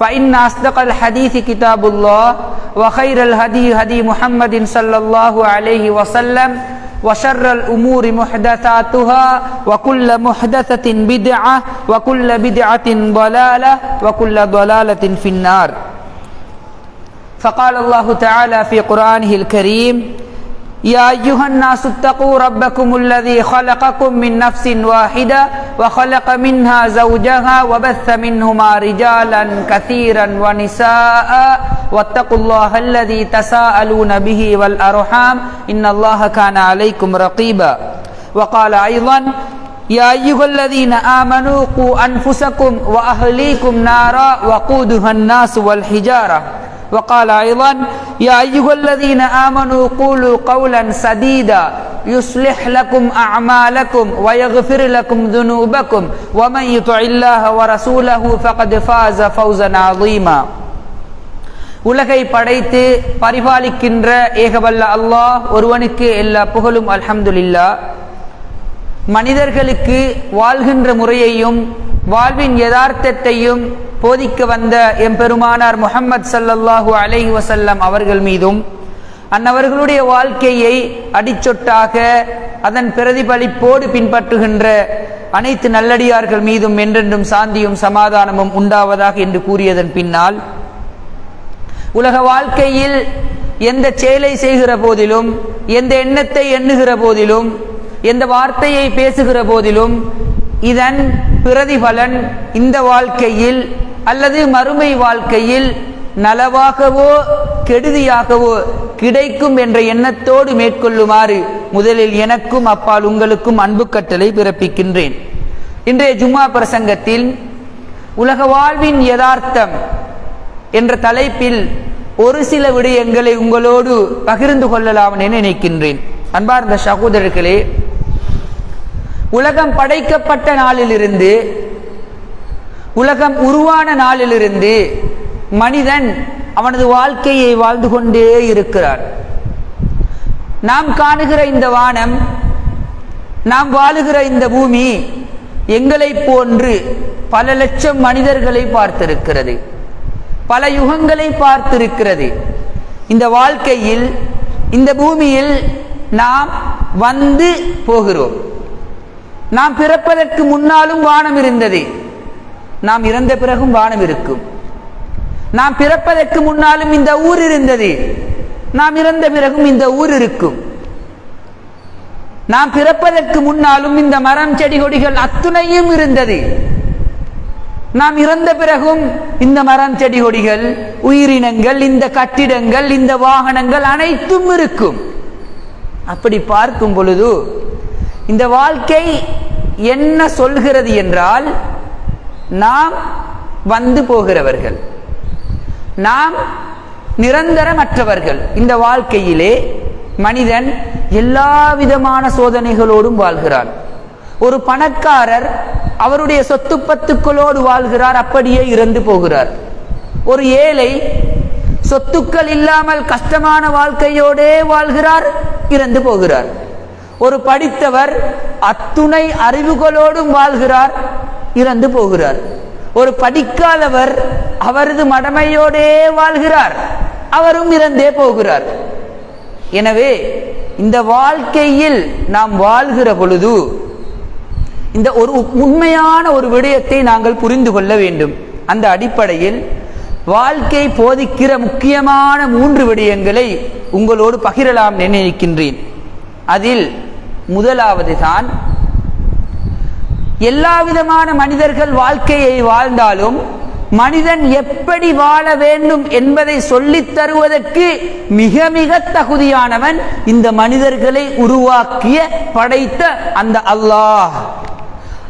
فإن أصدق الحديث كتاب الله وخير الهدي هدي محمد صلى الله عليه وسلم وشر الأمور محدثاتها وكل محدثة بدعة وكل بدعة ضلالة وكل ضلالة في النار. فقال الله تعالى في قرآنه الكريم يا أيها الناس اتقوا ربكم الذي خلقكم من نفس واحدة وخلق منها زوجها وبث منهما رجالا كثيرا ونساء. واتقوا الله الذي تساءلون به والأرحام. إن الله كان عليكم رقيبا. وقال أيضا يا أيها الذين آمنوا قوا أنفسكم وأهليكم نارا وقودها الناس والحجارة. وقال أيضا يا أيها الذين آمنوا قولوا قولا سديدا يصلح لكم أعمالكم ويغفر لكم ذنوبكم ومن يطع الله ورسوله فقد فاز فوزا عظيما உலகை படைத்து பரிபாலிக்கின்ற ஏகவல்ல அல்லாஹ் ஒருவனுக்கு எல்லா புகழும் அல்ஹம்துலில்லா மனிதர்களுக்கு வாழ்கின்ற முறையையும் வாழ்வின் யதார்த்தத்தையும் போதிக்க வந்த எம்பெருமானார் முகமது சல்லல்லாஹூ அலை வசல்லம் அவர்கள் மீதும் அன்னவர்களுடைய வாழ்க்கையை அடிச்சொட்டாக அதன் பிரதிபலிப்போடு பின்பற்றுகின்ற அனைத்து நல்லடியார்கள் மீதும் என்றென்றும் சாந்தியும் சமாதானமும் உண்டாவதாக என்று கூறியதன் பின்னால் உலக வாழ்க்கையில் எந்த செயலை செய்கிற போதிலும் எந்த எண்ணத்தை எண்ணுகிற போதிலும் எந்த வார்த்தையை பேசுகிற போதிலும் இதன் பிரதிபலன் இந்த வாழ்க்கையில் அல்லது மறுமை வாழ்க்கையில் நலவாகவோ கெடுதியாகவோ கிடைக்கும் என்ற எண்ணத்தோடு மேற்கொள்ளுமாறு முதலில் எனக்கும் அப்பால் உங்களுக்கும் அன்பு கட்டளை பிறப்பிக்கின்றேன். இன்றைய ஜும்மா பிரசங்கத்தில் உலக வாழ்வின் யதார்த்தம் என்ற தலைப்பில் ஒரு சில விடயங்களை உங்களோடு பகிர்ந்து கொள்ளலாம் என நினைக்கின்றேன். அன்பார்ந்த சகோதரர்களே உலகம் படைக்கப்பட்ட நாளிலிருந்து உலகம் உருவான நாளிலிருந்து மனிதன் அவனது வாழ்க்கையை வாழ்ந்து கொண்டே இருக்கிறான். நாம் காணுகிற இந்த வானம் நாம் வாழுகிற இந்த பூமி எங்களை போன்று பல லட்சம் மனிதர்களை பார்த்திருக்கிறது. பல யுகங்களை பார்த்திருக்கிறது. இந்த வாழ்க்கையில் இந்த பூமியில் நாம் வந்து போகிறோம். நாம் பிறப்பதற்கு முன்னாலும் வானம் இருந்தது. நாம் இறந்த பிறகும் வானம் இருக்கும். நாம் பிறப்பதற்கு முன்னாலும் இந்த ஊர் இருந்தது. நாம் இறந்த பிறகும் இந்த ஊர் இருக்கும். நாம் பிறப்பதற்கு முன்னாலும் இந்த மரம் செடி கொடிகள் அத்துணையும் இருந்தது. நாம் இறந்த பிறகும் இந்த மரம் செடி கொடிகள் உயிரினங்கள் இந்த கட்டிடங்கள் இந்த வாகனங்கள் அனைத்தும் இருக்கும். அப்படி பார்க்கும் பொழுது இந்த வாழ்க்கை என்ன சொல்கிறது என்றால் நாம் வந்து போகிறவர்கள். நாம் நிரந்தரமற்றவர்கள். இந்த வாழ்க்கையிலே மனிதன் எல்லா விதமான சோதனைகளோடும் வாழ்கிறான். ஒரு பணக்காரர் அவருடைய சொத்து பத்துக்களோடு வாழ்கிறார் அப்படியே இறந்து போகிறார். ஒரு ஏழை சொத்துக்கள் இல்லாமல் கஷ்டமான வாழ்க்கையோடே வாழ்கிறார் இறந்து போகிறார். ஒரு படித்தவர் அத்துணை அறிவுகளோடும் வாழ்கிறார் இறந்து போகிறார். ஒரு படிக்காதவர் அவரது மடமையோடே வாழ்கிறார் அவரும் இறந்தே போகிறார். எனவே இந்த வாழ்க்கையில் நாம் வாழ்கிற பொழுது இந்த ஒரு உண்மையான ஒரு விடயத்தை நாங்கள் புரிந்து கொள்ள வேண்டும். அந்த அடிப்படையில் வாழ்க்கை போதிக்கிற முக்கியமான மூன்று விடயங்களை உங்களோடு பகிரலாம் நினைக்கின்றேன். அதில் முதலாவது தான் எல்லா விதமான மனிதர்கள் வாழ்க்கையை வாழ்ந்தாலும் மனிதன் எப்படி வாழ வேண்டும் என்பதை சொல்லித் தருவதற்கு மிக மிக தகுதியானவன் இந்த மனிதர்களை உருவாக்கிய படைத்த அந்த அல்லாஹ்.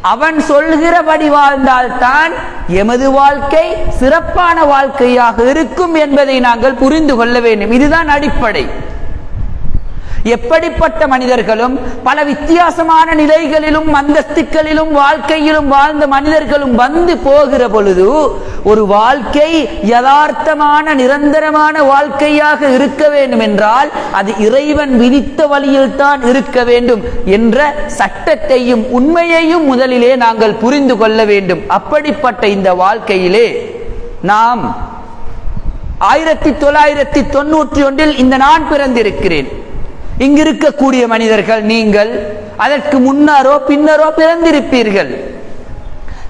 அவன் சொல்கிறபடி வாழ்ந்தால்தான் எமது வாழ்க்கை சிறப்பான வாழ்க்கையாக இருக்கும் என்பதை நாங்கள் புரிந்து கொள்ள வேண்டும். இதுதான் அடிப்படை. எப்படிப்பட்ட மனிதர்களும் பல வித்தியாசமான நிலைகளிலும் அந்தஸ்துக்களிலும் வாழ்க்கையிலும் வாழ்ந்த மனிதர்களும் வந்து போகிற பொழுது ஒரு வாழ்க்கை யதார்த்தமான நிரந்தரமான வாழ்க்கையாக இருக்க வேண்டும் என்றால் அது இறைவன் விதித்த வழியில் தான் இருக்க வேண்டும் என்ற சட்டத்தையும் உண்மையையும் முதலிலே நாங்கள் புரிந்து கொள்ள வேண்டும். அப்படிப்பட்ட இந்த வாழ்க்கையிலே நாம் ஆயிரத்தி தொள்ளாயிரத்தி தொண்ணூற்றி ஒன்றில் இந்த நான் பிறந்திருக்கிறேன். இங்கிருக்கக்கூடிய மனிதர்கள் நீங்கள் அதற்கு முன்னரோ பின்னரோ பிறந்திருப்பீர்கள்.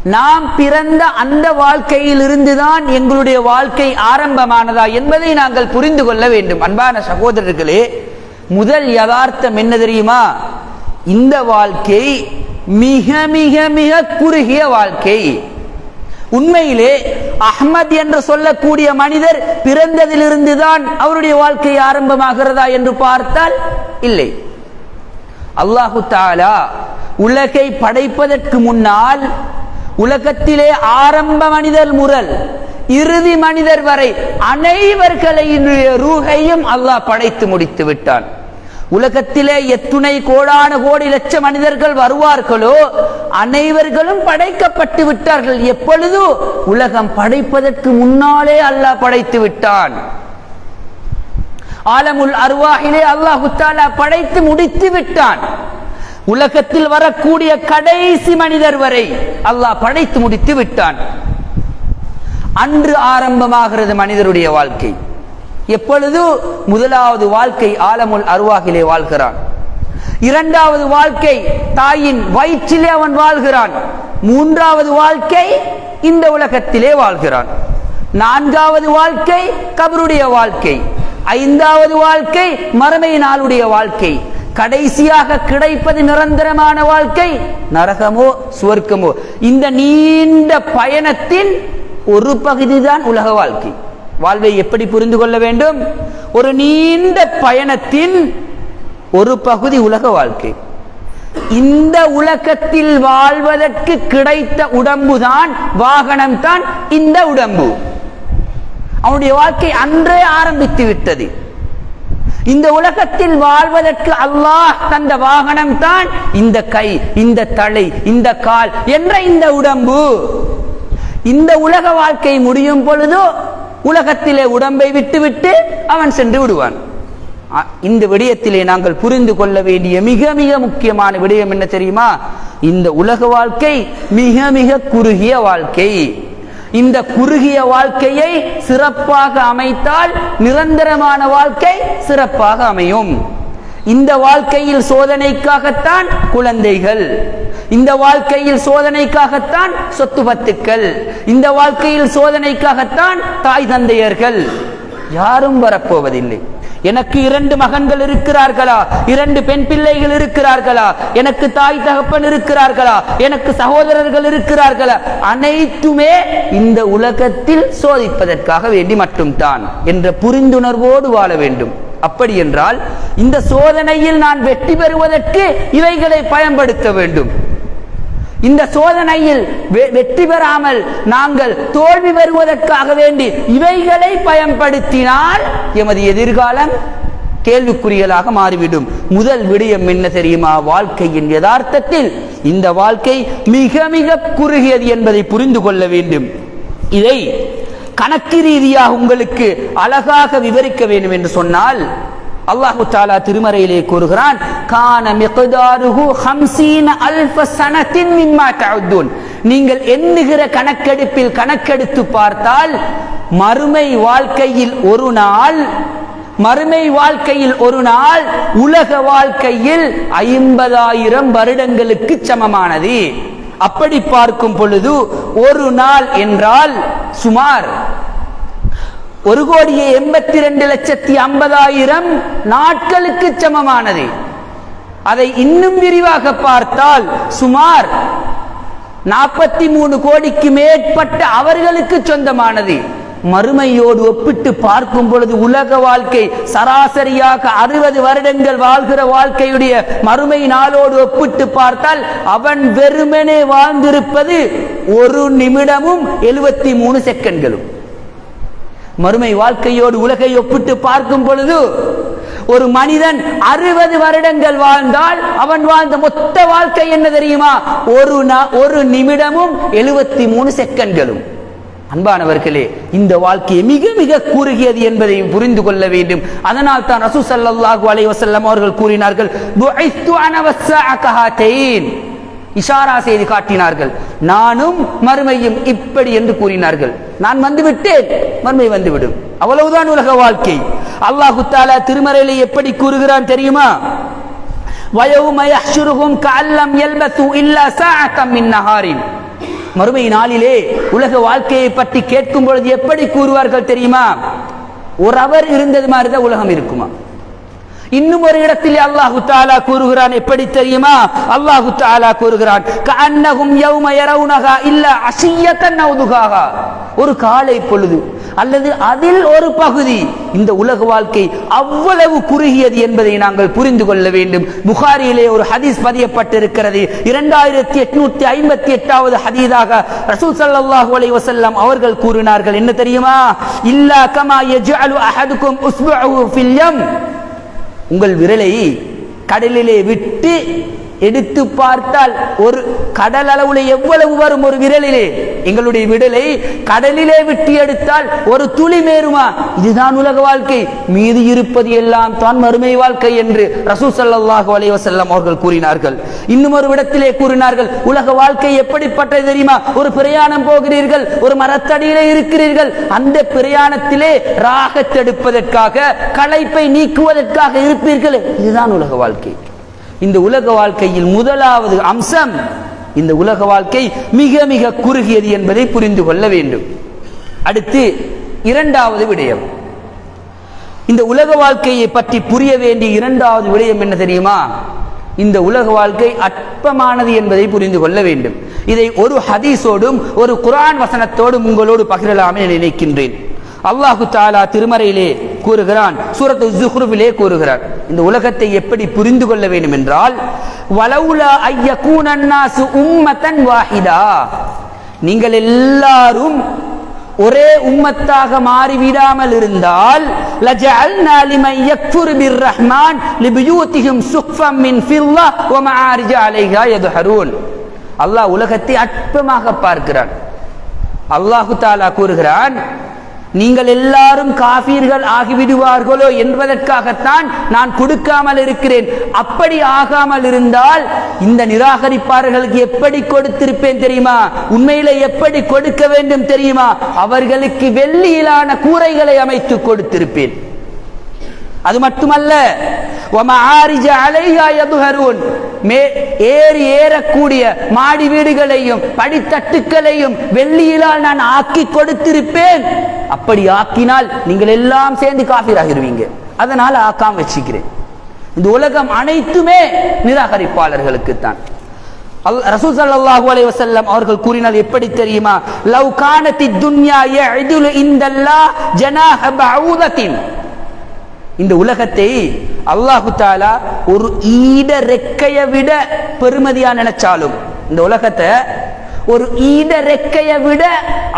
நாம் பிறந்த அந்த வாழ்க்கையில் இருந்துதான் எங்களுடைய வாழ்க்கை ஆரம்பமானதா என்பதை நாங்கள் புரிந்து கொள்ள வேண்டும். அன்பான சகோதரர்களே முதல் யதார்த்தம் என்ன தெரியுமா? இந்த வாழ்க்கை மிக மிக மிக குறுகிய வாழ்க்கை. உண்மையிலே அஹ்மத் என்று சொல்லக்கூடிய மனிதர் பிறந்ததிலிருந்துதான் அவருடைய வாழ்க்கை ஆரம்பமாகிறதா என்று பார்த்தால் இல்லை. அல்லாஹு தாலா உலகை படைப்பதற்கு முன்னால் உலகத்திலே ஆரம்ப மனிதர் முரல் இறுதி மனிதர் வரை அனைவர்களையுடைய ரூகையும் அல்லாஹ் படைத்து முடித்து விட்டான். உலகத்திலே எத்துணை கோடான கோடி லட்ச மனிதர்கள் வருவார்களோ அனைவர்களும் படைக்கப்பட்டு விட்டார்கள். எப்பொழுது? உலகம் படைப்பதற்கு முன்னாலே அல்லாஹ் படைத்து விட்டான். ஆலமுல் அருவாகிலே அல்லாஹு தாலா படைத்து முடித்து விட்டான். உலகத்தில் வரக்கூடிய கடைசி மனிதர் வரை அல்லாஹ் படைத்து முடித்து விட்டான். அன்று ஆரம்பமாகிறது மனிதருடைய வாழ்க்கை. எப்பொழுது முதலாவது வாழ்க்கை ஆலமுல் அருவாகிலே வாழ்கிறான்? இரண்டாவது வாழ்க்கை தாயின் வயிற்றிலே அவன் வாழ்கிறான். மூன்றாவது வாழ்க்கை இந்த உலகத்திலே வாழ்கிறான். நான்காவது வாழ்க்கை கபருடைய வாழ்க்கை. ஐந்தாவது வாழ்க்கை மறுமை நாளுடைய வாழ்க்கை. கடைசியாக கிடைப்பது நிரந்தரமான வாழ்க்கை நரகமோ சுவர்க்கமோ. இந்த நீண்ட பயணத்தின் ஒரு பகுதிதான் உலக வாழ்க்கை. வாழ்வை எப்படி புரிந்து கொள்ள வேண்டும்? ஒரு நீண்ட பயணத்தின் ஒரு பகுதி உலக வாழ்க்கை. இந்த உலகத்தில் வாழ்வதற்கு கிடைத்த உடம்புதான் வாகனம் தான் இந்த உடம்பு. அவனுடைய வாழ்க்கை அன்றே ஆரம்பித்து விட்டது. இந்த உலகத்தில் வாழ்வதற்கு அல்லாஹ் தந்த வாகனம் தான் இந்த கை இந்த தலை இந்த கால் என்ற இந்த உடம்பு. இந்த உலக வாழ்க்கை முடியும் பொழுதோ உலகத்திலே உடம்பை விட்டுவிட்டு அவன் சென்று விடுவான். இந்த விடயத்திலே நாங்கள் புரிந்து கொள்ள வேண்டிய மிக மிக முக்கியமான விடயம் என்ன தெரியுமா? இந்த உலக வாழ்க்கை மிக மிக குறுகிய வாழ்க்கை. இந்த குறுகிய வாழ்க்கையை சிறப்பாக அமைத்தால் நிரந்தரமான வாழ்க்கை சிறப்பாக அமையும். இந்த வாழ்க்கையில் சோதனைக்காகத்தான் குழந்தைகள் இந்த வாழ்க்கையில் சோதனைக்காகத்தான் சொத்து பத்துக்கள். இந்த வாழ்க்கையில் சோதனைக்காகத்தான் தாய் தந்தையர்கள். யாரும் வரப்போவதில்லை. எனக்கு இரண்டு மகன்கள் இருக்கிறார்களா? இரண்டு பெண் பிள்ளைகள் இருக்கிறார்களா? எனக்கு தாய் தகப்பன் இருக்கிறார்களா? எனக்கு சகோதரர்கள் இருக்கிறார்களா? அனைத்துமே இந்த உலகத்தில் சோதிப்பதற்காக வேண்டி மட்டும்தான் என்ற புரிந்துணர்வோடு வாழ வேண்டும். அப்படி என்றால் இந்த சோதனையில் நான் வெற்றி பெறுவதற்கு இவைகளை பயன்படுத்த வேண்டும். இந்த சோதனையில் வெ- வெற்றி பெறாமல் நாங்கள் தோல்வி பெறுவதற்காக வேண்டி இவைகளை பயன்படுத்தினால் எமது எதிர்காலம் கேள்விக்குறியலாக மாறிவிடும். முதல் விடயம் என்ன தெரியுமா? வாழ்க்கையின் யதார்த்தத்தில் இந்த வாழ்க்கை மிக மிக குறுகியது என்பதை புரிந்து கொள்ள வேண்டும். இதை கணக்கு ரீதியாக உங்களுக்கு அழகாக விவரிக்க வேண்டும் என்று சொன்னால் அல்லாஹு தாலா திருமறையிலே கூறுகிறான் கான மிக்தாருஹு ஹம்சீன அல்ஃப சனத்தின் மிம்மா தஅதுன் நீங்கள் எண்ணுகிற கணக்கெடுப்பில் கணக்கெடுத்து பார்த்தால் மறுமை வாழ்க்கையில் ஒரு நாள் மறுமை வாழ்க்கையில் ஒரு நாள் உலக வாழ்க்கையில் ஐம்பதாயிரம் வருடங்களுக்கு சமமானது. அப்படி பார்க்கும் பொழுது ஒரு நாள் என்றால் சுமார் ஒரு கோடியே எண்பத்தி ரெண்டு லட்சத்தி ஐம்பதாயிரம் நாட்களுக்கு சமமானது. அதை இன்னும் விரிவாக பார்த்தால் சுமார் நாற்பத்தி மூணு கோடிக்கு மேற்பட்ட அவர்களுக்கு சொந்தமானது. மறுமையோடு ஒப்பிட்டு பார்க்கும் பொழுது உலக வாழ்க்கை சராசரியாக அறுபது வருடங்கள் வாழ்கிற வாழ்க்கையுடைய மறுமை நாளோடு ஒப்பிட்டு பார்த்தால் அவன் வெறுமனே வாழ்ந்திருப்பது ஒரு நிமிடமும் எழுபத்தி மூணு செகண்ட்களும். மறுமை வாழ்க்கையோடு உலகை ஒப்பிட்டு பார்க்கும் பொழுது ஒரு மனிதன் அறுபது வருடங்கள் வாழ்ந்தால் அவன் வாழ்ந்த மொத்த வாழ்க்கை என்ன தெரியுமா? ஒரு ஒரு நிமிடமும் எழுபத்தி மூணு செகண்ட்களும். அன்பானவர்களே இந்த வாழ்க்கையை மிக மிக குறுகியது என்பதையும் புரிந்து கொள்ள வேண்டும். அதனால் தான் ரசூ ஸல்லல்லாஹு அலைஹி அவர்கள் கூறினார்கள் இஷாரா செய்து காட்டினார்கள். நானும் மறுமையும் இப்படி என்று கூறினார்கள். நான் வந்து விட்டேன் மறுமை வந்துவிடும். அவ்வளவுதான் உலக வாழ்க்கை. அல்லாஹு தாலா திருமறையில எப்படி கூறுகிறான் தெரியுமா? மறுமை நாளிலே உலக வாழ்க்கையை பற்றி கேட்கும் பொழுது எப்படி கூறுவார்கள் தெரியுமா? ஒரு அவர் இருந்தது மாதிரிதான் உலகம் இருக்குமா? இன்னும் ஒரு இடத்தில் அல்லாஹு தாலா கூறுகிறான். எப்படி தெரியுமா? அல்லாஹு தாலா கூறுகிறான். கண்ணகும் யௌம யரவுனஹா இல்ல அஷியத்தன் அவு ஒரு காலை பொழுது அல்லது அதில் ஒரு பகுதி இந்த உலக வாழ்க்கை அவ்வளவு குறுகியது என்பதை நாங்கள் புரிந்து கொள்ள வேண்டும். புகாரியிலே ஒரு ஹதீஸ் பதியப்பட்டிருக்கிறது. இரண்டாயிரத்தி எட்நூத்தி ஐம்பத்தி எட்டாவது ஹதீதாக ரசூல் ஸல்லல்லாஹு அலை வசல்லாம் அவர்கள் கூறினார்கள். என்ன தெரியுமா? இல்லா கமா யஜ்அலு அஹதுக்கும் உஸ்பு உங்கள் விரலை கடலிலே விட்டு எடுத்து பார்த்தால் ஒரு கடல் அளவுல எவ்வளவு வரும் ஒரு விரலிலே? எங்களுடைய விடலை கடலிலே விட்டு எடுத்தால் ஒரு துளி மேருமா? இதுதான் உலக வாழ்க்கை. மீதி இருப்பது எல்லாம் தான் மறுமை வாழ்க்கை என்று ரசூல் ஸல்லல்லாஹு அலைஹி அவர்கள் கூறினார்கள். இன்னும் ஒரு இடத்திலே கூறினார்கள் உலக வாழ்க்கை எப்படிப்பட்டது தெரியுமா? ஒரு பிரயாணம் போகிறீர்கள் ஒரு மரத்தடியிலே இருக்கிறீர்கள். அந்த பிரயாணத்திலே ராகத்தெடுப்பதற்காக களைப்பை நீக்குவதற்காக இருப்பீர்கள். இதுதான் உலக வாழ்க்கை. இந்த உலக வாழ்க்கையில் முதலாவது அம்சம் இந்த உலக வாழ்க்கை மிக மிக குறுகியது என்பதை புரிந்து கொள்ள வேண்டும். அடுத்து இரண்டாவது விடயம். இந்த உலக வாழ்க்கையை பற்றி புரிய வேண்டிய இரண்டாவது விடயம் என்ன தெரியுமா? இந்த உலக வாழ்க்கை அற்பமானது என்பதை புரிந்து கொள்ள வேண்டும். இதை ஒரு ஹதீஸோடும் ஒரு குரான் வசனத்தோடும் உங்களோடு பகிரலாமே நினைக்கின்றேன். அல்லாஹு தாலா திருமறையிலே கூறுகிறான் சூரத்து ஜுஹ்ருவிலே கூறுகிறார். இந்த உலகத்தை எப்படி புரிந்து கொள்ள வேண்டும் என்றால் வலவுலா ஐயகூன அன்னாசு உம்மத்தன் வாஹிதா. நீங்கள் எல்லாரும் ஒரே உம்மத்தாக மாறிவிடாமல் இருந்தால் லஜஅல்னா லிமன் யக்ஃபுரு பிர்ரஹ்மான் லிபுயூத்திஹிம் சுக்ஃபம் மின் ஃபில்லா வ மஆரிஜ அலைஹா யதுஹரூன். அல்லாஹ் உலகத்தை அற்பமாக பார்க்கிறான். அல்லாஹு தாலா கூறுகிறான் நீங்கள் எல்லாரும் காபீர்கள் ஆகிவிடுவார்களோ என்பதற்காகத்தான் நான் கொடுக்காமல் இருக்கிறேன். அப்படி ஆகாமல் இருந்தால் இந்த நிராகரிப்பாளர்களுக்கு எப்படி கொடுத்திருப்பேன் தெரியுமா? உண்மையில எப்படி கொடுக்க வேண்டும் தெரியுமா? அவர்களுக்கு வெள்ளியிலான கூரைகளை அமைத்து கொடுத்திருப்பேன். அது மட்டுமல்ல ஏறி ஏறக்கூடிய மாடி வீடுகளையும் படித்தட்டுக்களையும் வெள்ளியிலால் நான் ஆக்கி கொடுத்திருப்பேன். அப்படி ஆக்கினால் நீங்கள் எல்லாம் சேர்ந்து காஃபிராகிருவீங்க அதனால் ஆக்காம வச்சுக்கிறேன். இந்த உலகம் அனைத்துமே நிராகரிப்பாளர்களுக்கு தான் ரசூல் சல்லாஹு அலை வசல்லம் அவர்கள் கூறினால் எப்படி தெரியுமா? லவ் கானத்தி துன்யா எதுல இந்தல்லா ஜனாஹ பவுதத்தின் இந்த உலகத்தை அல்லாஹு தாலா ஒரு ஈட ரெக்கையை விட பெருமதியா நினைச்சாலும் இந்த உலகத்தை ஒரு ஈட ரெக்கையை விட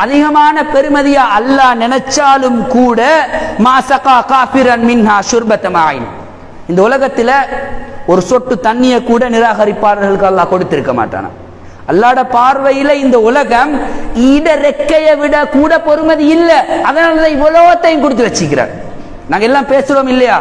அதிகமான பெருமதியா அல்லாஹ் நினைச்சாலும் கூட மாசகா காபிரன் மின்ஹா சுர்பத்தமாயின் இந்த உலகத்துல ஒரு சொட்டு தண்ணியை கூட நிராகரிப்பாளர்களுக்கு அல்லாஹ் கொடுத்திருக்க மாட்டானா? அல்லாட பார்வையில இந்த உலகம் ஈட ரெக்கையை விட கூட பொறுமதி இல்லை. அதனால இவ்வளோத்தையும் கொடுத்து வச்சுக்கிறார். நாங்க எல்லாம் பேசுறோம் இல்லையா?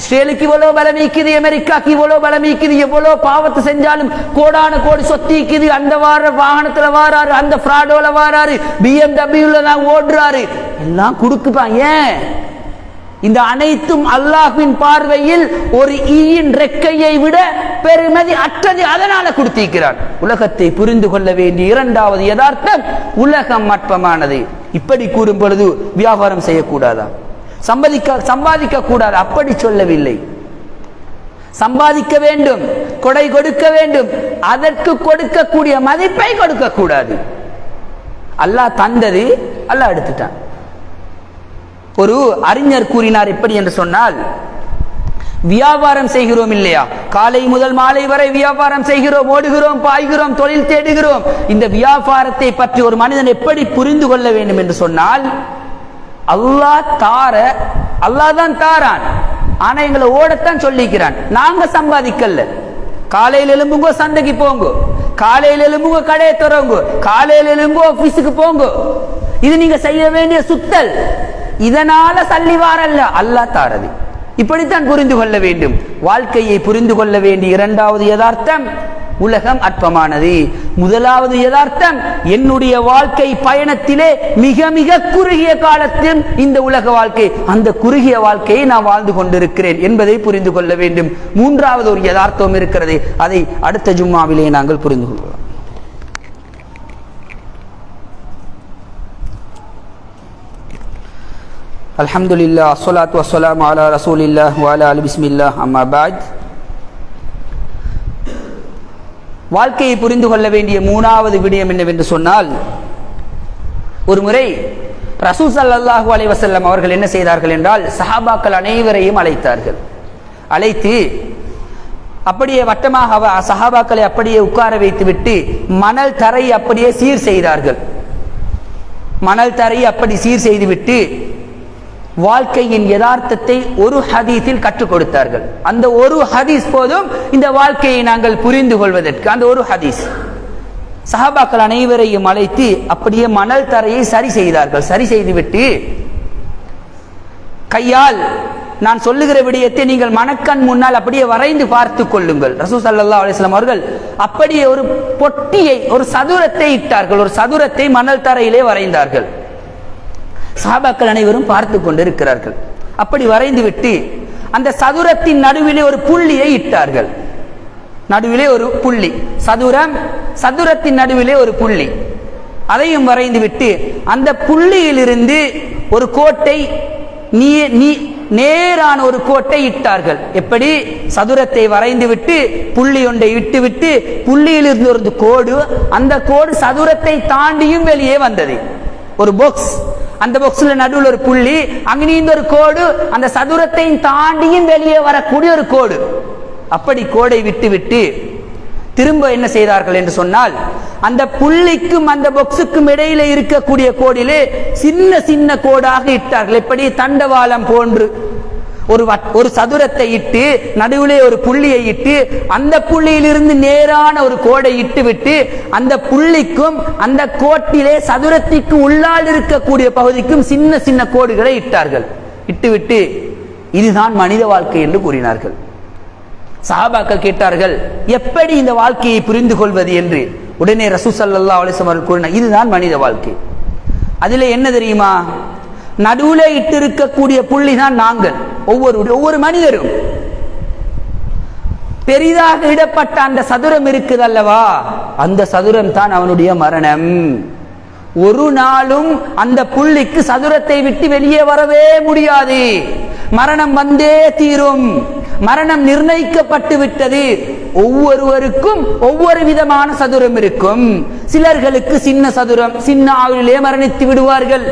இஸ்ரேலுக்கு இவ்வளவு பலம் ஈக்குது அமெரிக்காக்கு இவ்வளவு பலம் ஈக்குது எவ்வளவு பாவத்தை செஞ்சாலும் கோடான கோடி சொத்து ஈக்குது அந்த வார வாகனத்துல வாராரு அந்த பிராடோல வாராரு பிஎம்டபிள்யூல தான் ஓடுறாரு. எல்லாம் கொடுக்குப்பான் ஏன்? இந்த அனைத்தும் அல்லாஹ்வின் பார்வையில் ஒரு ஈயின் ரெக்கையை விட பெருமதி அற்றது அதனால கொடுத்திருக்கிறார். உலகத்தை புரிந்து கொள்ள வேண்டிய இரண்டாவது யதார்த்தம் உலகம் மட்பமானது இப்படி கூறும் பொழுது வியாபாரம் செய்யக்கூடாதா? சம்பாதிக்க சம்பாதிக்க கூடாது. அப்படி சொல்லவில்லை. சம்பாதிக்க வேண்டும் கொடை கொடுக்க வேண்டும். அதற்கு கொடுக்கக்கூடிய மதிப்பை கொடுக்க கூடாது. அல்லாஹ் தந்தது அல்லாஹ் எடுத்துட்டான். ஒரு அறிஞர் கூறினார் எப்படி என்று சொன்னால் வியாபாரம் செய்கிறோம் இல்லையா? காலை முதல் மாலை வரை வியாபாரம் செய்கிறோம் ஓடுகிறோம் பாய்கிறோம் தொழில் தேடுகிறோம். இந்த வியாபாரத்தை பற்றி ஒரு மனிதன் எப்படி புரிந்து கொள்ள வேண்டும் என்று சொன்னால் அல்லாஹ் தார அல்லாஹ் தான் தாரான். ஆனா எங்களை ஓடத்தான் சொல்லிக்கிறான். நாங்க சம்பாதிக்கல. காலையில் எலும்புங்கோ சந்தைக்கு போங்க. காலையில் எலும்புங்கோ கடையை துறவுங்க காலையில் எலும்புங்கோ ஆபீஸுக்கு போங்க. இது நீங்க செய்ய வேண்டிய சுத்தல். இதனால சல்லி வாரல்ல. அல்லாஹ் தாரது. இப்படித்தான் புரிந்து கொள்ள வேண்டும். வாழ்க்கையை புரிந்து கொள்ள வேண்டிய இரண்டாவது யதார்த்தம். உலகம் அற்பமானது. முதலாவது யதார்த்தம் என்னுடைய வாழ்க்கை பயணத்திலே மிக மிக குறுகிய காலத்தில் இந்த உலக வாழ்க்கை அந்த குறுகிய வாழ்க்கையை நான் வாழ்ந்து கொண்டிருக்கிறேன் என்பதை புரிந்து கொள்ள வேண்டும். மூன்றாவது ஒரு யதார்த்தம் இருக்கிறது அதை அடுத்த ஜும்மாவிலே நாங்கள் புரிந்து கொள்வோம். அலமதுல்லா சொலாத் வசலாம் அலா ரசூலில்லா வாலா அலி பிஸ்மில்லா அம்மா பாஜ் வாழ்க்கையை புரிந்து கொள்ள வேண்டிய மூணாவது விடயம் என்னவென்று சொன்னால் ஒரு முறை ரசூ சல்லாஹூ அலை வசல்லம் அவர்கள் என்ன செய்தார்கள் என்றால் சஹாபாக்கள் அனைவரையும் அழைத்தார்கள். அழைத்து அப்படியே வட்டமாக அவ சஹாபாக்களை அப்படியே உட்கார வைத்துவிட்டு மணல் தரை அப்படியே சீர் செய்தார்கள். மணல் தரை அப்படி சீர் செய்துவிட்டு வாழ்க்கையின் யதார்த்தத்தை ஒரு ஹதீஸில் கற்றுக் கொடுத்தார்கள். அந்த ஒரு ஹதீஸ் போதும் இந்த வாழ்க்கையை நாங்கள் புரிந்து கொள்வதற்கு. அந்த ஒரு ஹதீஸ். சஹாபாக்கள் அனைவரையும் அழைத்து அப்படியே மணல் தரையை சரி செய்தார்கள். சரி செய்துவிட்டு கையால் நான் சொல்லுகிற விடயத்தை நீங்கள் மனக்கண் முன்னால் அப்படியே வரைந்து பார்த்து கொள்ளுங்கள். ரசூ சல்லா அலிஸ்லாம் அவர்கள் அப்படியே ஒரு பொட்டியை ஒரு சதுரத்தை இட்டார்கள். ஒரு சதுரத்தை மணல் தரையிலே வரைந்தார்கள். சாபாக்கள் அனைவரும் பார்த்து கொண்டிருக்கிறார்கள். அப்படி வரைந்து விட்டு அந்த சதுரத்தின் நடுவிலே ஒரு புள்ளியை இட்டார்கள். நடுவிலே ஒரு புள்ளி. சதுரம் சதுரத்தின் நடுவிலே ஒரு புள்ளி. அதையும் வரைந்து விட்டு அந்த புள்ளியிலிருந்து ஒரு கோட்டை நீ நீ நேரான ஒரு கோட்டை இட்டார்கள். எப்படி? சதுரத்தை வரைந்து விட்டு புள்ளி ஒன்றை இட்டு விட்டு புள்ளியிலிருந்து ஒரு கோடு அந்த கோடு சதுரத்தை தாண்டியும் வெளியே வந்தது. ஒரு பாக்ஸ் அந்த பாக்ஸ்ல நடுவில் ஒரு புள்ளி அங்கிருந்து ஒரு கோடு அந்த சதுரத்தை தாண்டியும் வெளியே வரக்கூடிய ஒரு கோடு. அப்படி கோடை விட்டு விட்டு திரும்ப என்ன செய்தார்கள் என்று சொன்னால் அந்த புள்ளிக்கும் அந்த பொக்ஸுக்கும் இடையில இருக்கக்கூடிய கோடிலே சின்ன சின்ன கோடாக இட்டார்கள். எப்படி? தண்டவாளம் போன்று. ஒரு ஒரு சதுரத்தை இட்டு நடுவிலே ஒரு புள்ளியை இட்டு அந்த புள்ளியிலிருந்து நேரான ஒரு கோடை இட்டு விட்டு அந்த புள்ளிக்கும் அந்த கோட்டிலே சதுரத்திற்கு உள்ளால் இருக்கக்கூடிய பகுதிக்கும் சின்ன சின்ன கோடுகளை இட்டார்கள். இட்டுவிட்டு இதுதான் மனித வாழ்க்கை என்று கூறினார்கள். சஹாபாக்கள் கேட்டார்கள் எப்படி இந்த வாழ்க்கையை புரிந்து கொள்வது என்று? உடனே ரசூசல்லா அலிசம் அவர்கள் கூறினார் இதுதான் மனித வாழ்க்கை. அதில் என்ன தெரியுமா? நடுவுல இட்டு இருக்கக்கூடிய புள்ளி தான் நாங்கள். ஒவ்வொரு ஒவ்வொரு மனிதரும். பெரிதாக இடப்பட்ட அந்த சதுரம் இருக்குது அல்லவா அந்த சதுரம் தான் அவனுடைய மரணம். ஒரு நாளும் அந்த புள்ளிக்கு சதுரத்தை விட்டு வெளியே வரவே முடியாது. மரணம் வந்தே தீரும். மரணம் நிர்ணயிக்கப்பட்டு விட்டது. ஒவ்வொருவருக்கும் ஒவ்வொரு விதமான சதுரம் இருக்கும். சிலர்களுக்கு சின்ன சதுரம் சின்ன ஆயுளிலே மரணித்து விடுவார்கள்.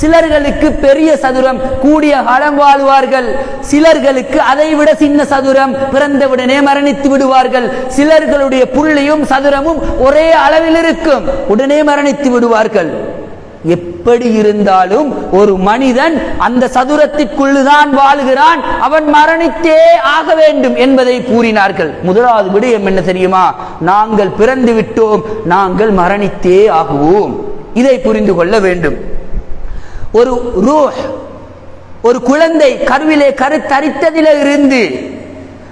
சிலர்களுக்கு பெரிய சதுரம் கூடிய காலம் வாழ்வார்கள். சிலர்களுக்கு அதை விட சின்ன சதுரம் பிறந்தவுடனே மரணித்து விடுவார்கள். சிலர்களுடைய புள்ளியும் சதுரமும் ஒரே அளவில் இருக்கும். உடனே மரணித்து விடுவார்கள். எப்படி இருந்தாலும் ஒரு மனிதன் அந்த சதுரத்திற்குள்ளுதான் வாழ்கிறான். அவன் மரணித்தே ஆக வேண்டும் என்பதை கூறினார்கள். முதலாவது விடயம் என்ன தெரியுமா? நாங்கள் பிறந்து விட்டோம் நாங்கள் மரணித்தே ஆகுவோம். இதை புரிந்து கொள்ள வேண்டும். ஒரு ரூஹ் ஒரு குழந்தை கருவிலே கருத்தரித்ததில இருந்து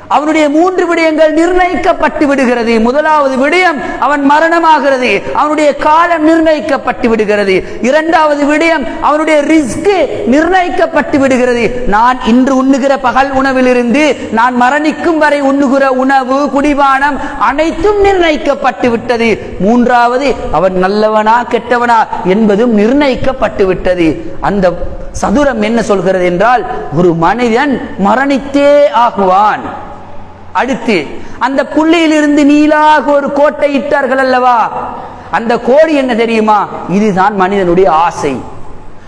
அவனுடைய மூன்று விடயங்கள் நிர்ணயிக்கப்பட்டு விடுகிறது. முதலாவது விடயம் அவன் மரணமாகிறது. அவனுடைய காலம் நிர்ணயிக்கப்பட்டு விடுகிறது. இரண்டாவது விடயம் அவனுடைய ரிஸ்க் நிர்ணயிக்கப்பட்டு விடுகிறது. நான் இன்று உண்ணுகிற பகல் உணவிலிருந்து நான் மரணிக்கும் வரை உண்ணுகிற உணவு குடிபானம் அனைத்தும் நிர்ணயிக்கப்பட்டு விட்டது. மூன்றாவது அவன் நல்லவனா கெட்டவனா என்பதும் நிர்ணயிக்கப்பட்டு விட்டது. அந்த சதுரம் என்ன சொல்கிறது என்றால் ஒரு மனிதன் மரணித்தே ஆகுவான். அடுத்து அந்த புள்ளியிலிருந்து நீலாக ஒரு கோட்டை இட்டார்கள் அல்லவா? அந்த கோடு என்ன தெரியுமா? இதுதான் மனிதனுடைய ஆசை.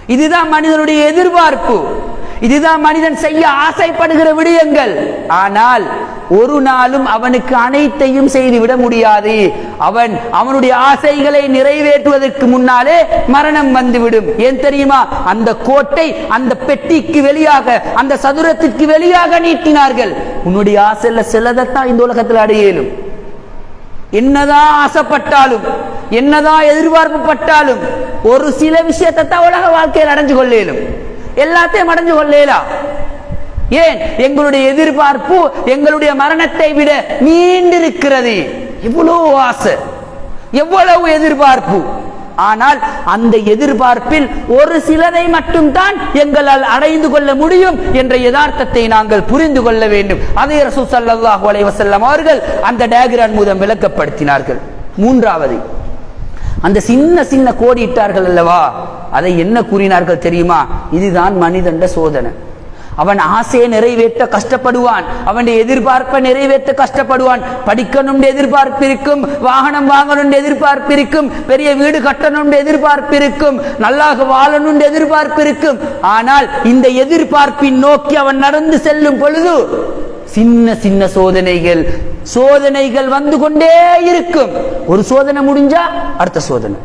இதுதான் மனிதனுடைய எதிர்பார்ப்பு. இதுதான் மனிதன் செய்ய ஆசைப்படுகிற விடயங்கள். ஆனால் ஒரு நாளும் அவனுக்கு அனைத்தையும் செய்துவிட முடியாது. அவன் அவனுடைய ஆசைகளை நிறைவேற்றுவதற்கு முன்னாலே மரணம் வந்துவிடும். ஏன் தெரியுமா? அந்த கோட்டை அந்த பெட்டிக்கு வெளியாக அந்த சதுரத்திற்கு வெளியாக நீட்டினார்கள். உன்னுடைய ஆசையில சிலதைத்தான் இந்த உலகத்தில் அடையலும். என்னதான் ஆசைப்பட்டாலும் என்னதான் எதிர்பார்ப்பு பட்டாலும் ஒரு சில விஷயத்தை தான் உலக வாழ்க்கையில் அடைஞ்சு கொள்ளேலும். எல்லாத்தையும் அடைஞ்சு கொள்ளேலாம் ஏன்? எங்களுடைய எதிர்பார்ப்பு எங்களுடைய மரணத்தை விட நீண்டிருக்கிறது. இவ்வளவு ஆசை எவ்வளவு எதிர்பார்ப்பு. ஆனால் அந்த எதிர்பார்ப்பில் ஒரு சிலரை மட்டும்தான் எங்களால் அடைந்து கொள்ள முடியும் என்ற யதார்த்தத்தை நாங்கள் புரிந்து கொள்ள வேண்டும். அதை ரசூ சல்லாஹூ அலைவசல்லம் அவர்கள் அந்த டயக்ராம் மூலம் விளக்கப்படுத்தினார்கள். மூன்றாவது அந்த சின்ன சின்ன கோடியிட்டார்கள் அல்லவா? அதை என்ன கூறினார்கள் தெரியுமா? இதுதான் மனிதண்ட சோதனை. அவன் ஆசையை நிறைவேற்ற கஷ்டப்படுவான். அவனுடைய எதிர்பார்ப்பை நிறைவேற்ற கஷ்டப்படுவான். படிக்கணும் எதிர்பார்ப்பு இருக்கும் வாகனம் வாங்கணும் எதிர்பார்ப்பு இருக்கும் பெரிய வீடு கட்டணும் எதிர்பார்ப்பு இருக்கும் நல்லாக வாழணும் எதிர்பார்ப்பு இருக்கும் ஆனால் இந்த எதிர்பார்ப்பின் நோக்கி அவன் நடந்து செல்லும் பொழுது சின்ன சின்ன சோதனைகள் சோதனைகள் வந்து கொண்டே இருக்கும். ஒரு சோதனை முடிஞ்சா அடுத்த சோதனை.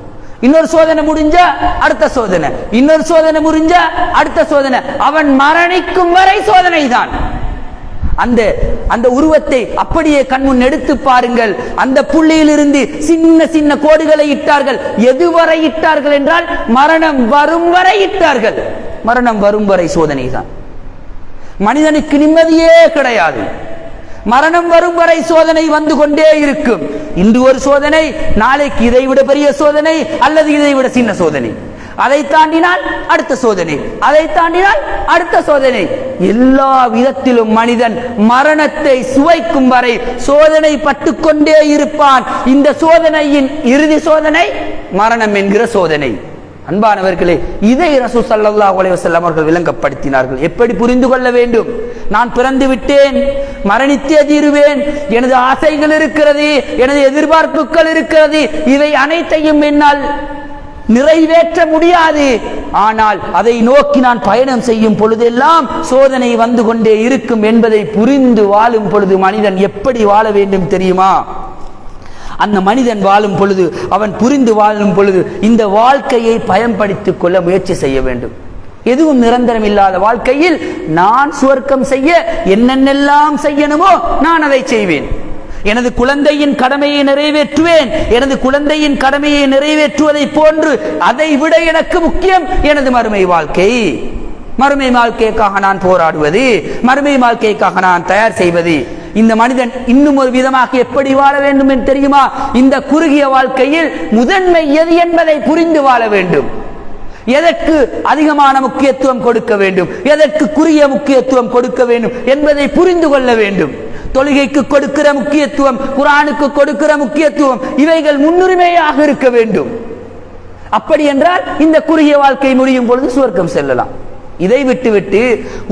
இன்னொரு சோதனை முடிஞ்சா அடுத்த சோதனை. இன்னொரு சோதனை முடிஞ்சா அடுத்த சோதனை. அவன் மரணிக்கும் வரை சோதனை தான் அந்த அந்த உருவத்தை அப்படியே கண்முன் எடுத்து பாருங்கள். அந்த புள்ளியிலிருந்து சின்ன சின்ன கோடுகளை இட்டார்கள். எதுவரை இட்டார்கள் என்றால் மரணம் வரும் வரை இட்டார்கள். மரணம் வரும் வரை சோதனை தான் மனிதனுக்கு நிம்மதியே கிடையாது. மரணம் வரும் வரை சோதனை வந்து கொண்டே இருக்கும். இன்று ஒரு சோதனை நாளைக்கு இதை விட பெரிய சோதனை அல்லது இதை விட சின்ன சோதனை. அதை தாண்டினால் அடுத்த சோதனை. அதை தாண்டினால் அடுத்த சோதனை. எல்லா விதத்திலும் மனிதன் மரணத்தை சுவைக்கும் வரை சோதனை பட்டுக்கொண்டே இருப்பான். இந்த சோதனையின் இறுதி சோதனை மரணம் என்கிற சோதனை. அன்பானவர்களே இதை ரசூ சல்லா உலக வஸல்லம் அவர்கள் விளங்கப்படுத்தினார்கள். எப்படி புரிந்து கொள்ள வேண்டும்? நான் பிறந்து விட்டேன் மரணித்தே தீருவேன் எனது ஆசைகள் இருக்கிறது எனது எதிர்பார்ப்புகள் இருக்கிறது இவை அனைத்தையும் என்னால் நிறைவேற்ற முடியாது. ஆனால் அதை நோக்கி நான் பயணம் செய்யும் பொழுதெல்லாம் சோதனை வந்து கொண்டே இருக்கும் என்பதை புரிந்து வாழும் பொழுது மனிதன் எப்படி வாழ வேண்டும் தெரியுமா? அந்த மனிதன் வாழும் பொழுது அவன் புரிந்து வாழும் பொழுது இந்த வாழ்க்கையை பயன்படுத்திக் கொள்ள முயற்சி செய்ய வேண்டும். எதுவும் நிரந்தரம் இல்லாத வாழ்க்கையில் நான் சுவர்க்கம் செய்ய என்னென்னெல்லாம் செய்யணுமோ நான் அதை செய்வேன். எனது குழந்தையின் கடமையை நிறைவேற்றுவேன். எனது குழந்தையின் கடமையை நிறைவேற்றுவதை போன்று அதை விட எனக்கு முக்கியம் எனது மறுமை வாழ்க்கை. மறுமை வாழ்க்கைக்காக நான் போராடுவது மறுமை வாழ்க்கைக்காக நான் தயார் செய்வது இந்த மனிதன் இன்னும் ஒரு விதமாக எப்படி வாழ வேண்டும் என்று தெரியுமா? இந்த குறுகிய வாழ்க்கையில் முதன்மை எது என்பதை புரிந்து வாழ வேண்டும். எதற்கு அதிகமான முக்கியத்துவம் கொடுக்க வேண்டும்? எதற்கு குறுகிய முக்கியத்துவம் கொடுக்க வேண்டும் என்பதை புரிந்து கொள்ள வேண்டும். தொழுகைக்கு கொடுக்கிற முக்கியத்துவம் குரானுக்கு கொடுக்கிற முக்கியத்துவம் இவைகள் முன்னுரிமையாக இருக்க வேண்டும். அப்படி என்றால் இந்த குறுகிய வாழ்க்கை முடியும் பொழுது சுவர்க்கம் செல்லலாம். இதை விட்டுவிட்டு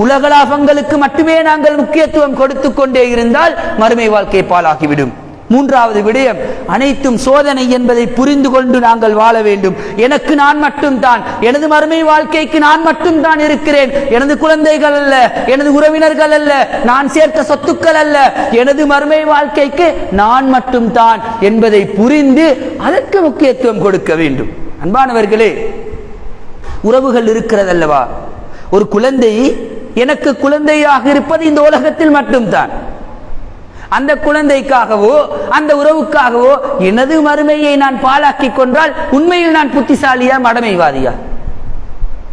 உலக லாபங்களுக்கு மட்டுமே நாங்கள் முக்கியத்துவம் கொடுத்து கொண்டே இருந்தால் மறுமை வாழ்க்கை பாலாகிவிடும் மூன்றாவது விடயம் அனைத்தும் சோதனை என்பதை புரிந்து கொண்டு நாங்கள் வாழ வேண்டும். எனக்கு நான் மட்டும்தான் எனது மறுமை வாழ்க்கைக்கு நான் மட்டும்தான் இருக்கிறேன். எனது குழந்தைகள் அல்ல எனது உறவினர்கள் அல்ல நான் சேர்த்த சொத்துக்கள் அல்ல எனது மறுமை வாழ்க்கைக்கு நான் மட்டும்தான் என்பதை புரிந்து அதற்கு முக்கியத்துவம் கொடுக்க வேண்டும். அன்பானவர்களே உறவுகள் இருக்கிறதல்லவா? ஒரு குழந்தை எனக்கு குழந்தையாக இருப்பது இந்த உலகத்தில் மட்டும்தான். அந்த குழந்தைக்காகவோ அந்த உறவுக்காகவோ எனது மறுமையை நான் பாழாக்கிக் கொண்டால் உண்மையில் நான் புத்திசாலியா மடமைவாதியா?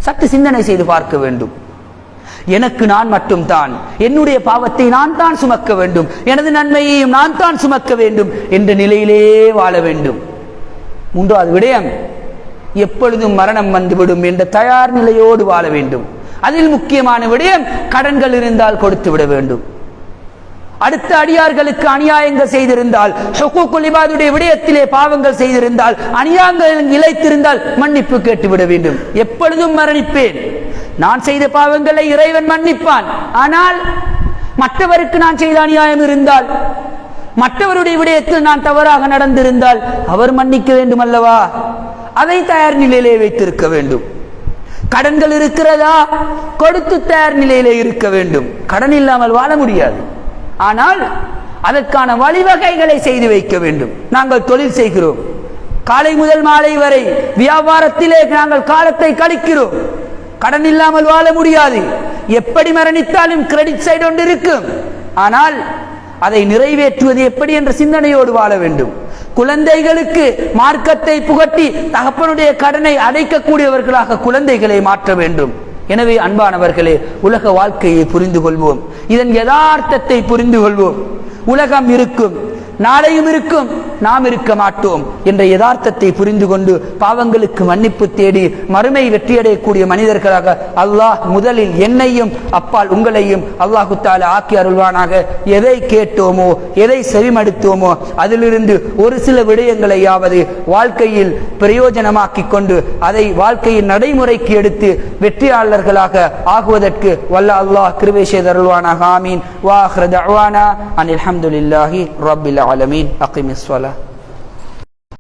சற்று சிந்தனை செய்து பார்க்க வேண்டும். எனக்கு நான் மட்டும்தான். என்னுடைய பாவத்தை நான் தான் சுமக்க வேண்டும். எனது நன்மையையும் நான் தான் சுமக்க வேண்டும் என்ற நிலையிலே வாழ வேண்டும். மூன்றாவது விடயம் எப்பொழுதும் மரணம் வந்துவிடும் என்ற தயார் நிலையோடு வாழ வேண்டும். அதில் முக்கியமான விடயம் கடன்கள் இருந்தால் கொடுத்து விட வேண்டும். அடுத்த அடியார்களுக்கு அநியாயங்கள் செய்திருந்தால் ஹுக்கூக்குல் விடயத்திலே பாவங்கள் செய்திருந்தால் அநியாயங்கள் இழைத்திருந்தால் மன்னிப்பு கேட்டுவிட வேண்டும். எப்பொழுதும் மரணிப்பேன். நான் செய்த பாவங்களை இறைவன் மன்னிப்பான். ஆனால் மற்றவருக்கு நான் செய்த அநியாயம் இருந்தால் மற்றவருடைய விடயத்தில் நான் தவறாக நடந்திருந்தால் அவர் மன்னிக்க வேண்டும் அல்லவா? அதை தயார் நிலையிலே வைத்திருக்க வேண்டும். கடன்கள் இருக்கிறதா? கொடுத்து தயார் நிலையிலே இருக்க வேண்டும். கடன் இல்லாமல் வாழ முடியாது. ஆனால் அதற்கான வழிவகைகளை செய்து வைக்க வேண்டும். நாங்கள் தொழில் செய்கிறோம். காலை முதல் மாலை வரை வியாபாரத்திலே நாங்கள் காலத்தை கழிக்கிறோம். கடன் இல்லாமல் வாழ முடியாது. எப்படி மரணித்தாலும் கிரெடிட் சைடு ஒன்று இருக்கும். ஆனால் அதை நிறைவேற்றுவது எப்படி என்ற சிந்தனையோடு வாழ வேண்டும். குழந்தைகளுக்கு மார்க்கத்தை புகட்டி தகப்பனுடைய கடனை அடைக்கக்கூடியவர்களாக குழந்தைகளை மாற்ற வேண்டும். எனவே அன்பானவர்களே உலக வாழ்க்கையை புரிந்து கொள்வோம் இதன் யதார்த்தத்தை புரிந்து கொள்வோம் உலகம் இருக்கும் நாளையும் இருக்கும் நாம் இருக்க மாட்டோம் என்ற யதார்த்தத்தை புரிந்து கொண்டு பாவங்களுக்கு மன்னிப்பு தேடி மறுமை வெற்றியடையக்கூடிய மனிதர்களாக அல்லாஹ் முதலில் என்னையும் அப்பால் உங்களையும் அல்லாஹு தாலா ஆக்கி அருள்வானாக. எதை கேட்டோமோ எதை செவிமடுத்தோமோ அதிலிருந்து ஒரு சில விடயங்களையாவது வாழ்க்கையில் பிரயோஜனமாக்கி கொண்டு அதை வாழ்க்கையின் நடைமுறைக்கு எடுத்து வெற்றியாளர்களாக ஆகுவதற்கு வல்ல அல்லாஹ் கிருபை செய்தருள்வானாக ஆமீன். வாஹ்ர தஅவானா. அனில் ஹம்துலில்லாஹி ரப்பில் ஆலமீன். அகிமிஸ்